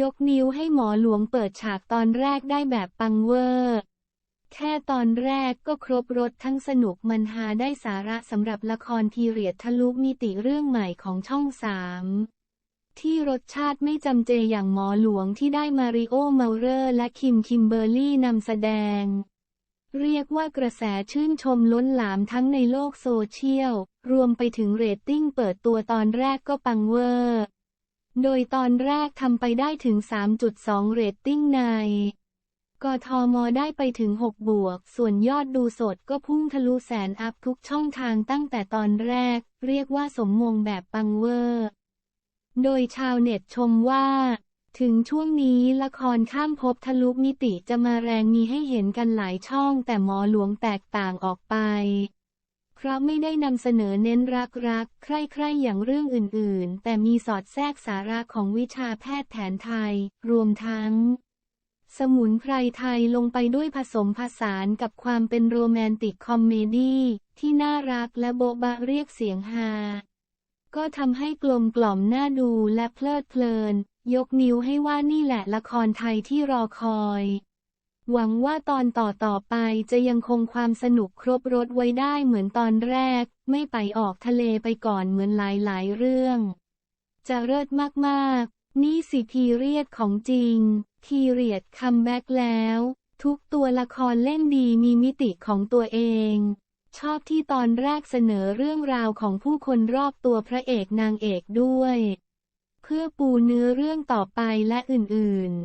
ยกนิ้วให้หมอหลวงเปิดฉากตอนแรกได้แบบปังเวอร์ แค่ตอนแรกก็ครบรถทั้งสนุกมันฮาได้สาระสำหรับละครพีเรียดทะลุมิติเรื่องใหม่ของช่องสามที่รสชาติไม่จำเจอย่างหมอหลวงที่ได้มาริโอเมาเรอร์และคิมคิมเบอร์รี่นำแสดง เรียกว่ากระแสชื่นชมล้นหลามทั้งในโลกโซเชียล รวมไปถึงเรตติ้งเปิดตัวตอนแรกก็ปังเวอร์ โดยตอนแรกทำไปได้ถึง 3.2 เรตติ้งใน กทมได้ไปถึง 6 บวก ส่วนยอดดูสดก็พุ่งทะลุแสนอัพทุกช่องทางตั้งแต่ตอนแรก เรียกว่าสมมงแบบปังเวอร์ โดยชาวเน็ตชมว่า ถึงช่วงนี้ละครข้ามภพทะลุมิติจะมาแรงมีให้เห็นกันหลายช่องแต่หมอหลวงแตกต่างออกไป ราะไม่ได้นำเสนอเน้นรักรักใคร่ๆอย่างเรื่องอื่น ๆ แต่มีสอดแทรกสาระของวิชาแพทย์แผนไทย รวมทั้ง สมุนไพรไทยลงไปด้วยผสมผสานกับความเป็นโรแมนติกคอมเมดี้ที่น่ารักและโบ๊ะบะเรียกเสียงฮาก็ทำให้กลมกล่อมน่าดูและเพลิดเพลิน ยกนิ้วให้ว่านี่แหละละครไทยที่รอคอย หวังว่าตอนต่อต่อไปจะยังคงความสนุกครบรถไว้ได้เหมือนตอนแรก ไม่ไปออกทะเลไปก่อนเหมือนหลายๆเรื่อง จะเลิศมากๆ นี่สิพีเรียดของจริงพีเรียดคัมแบ็กแล้ว ทุกตัวละครเล่นดีมีมิติของตัวเอง ชอบที่ตอนแรกเสนอเรื่องราวของผู้คนรอบตัวพระเอกนางเอกด้วย เพื่อปูเนื้อเรื่องต่อไปและอื่นๆ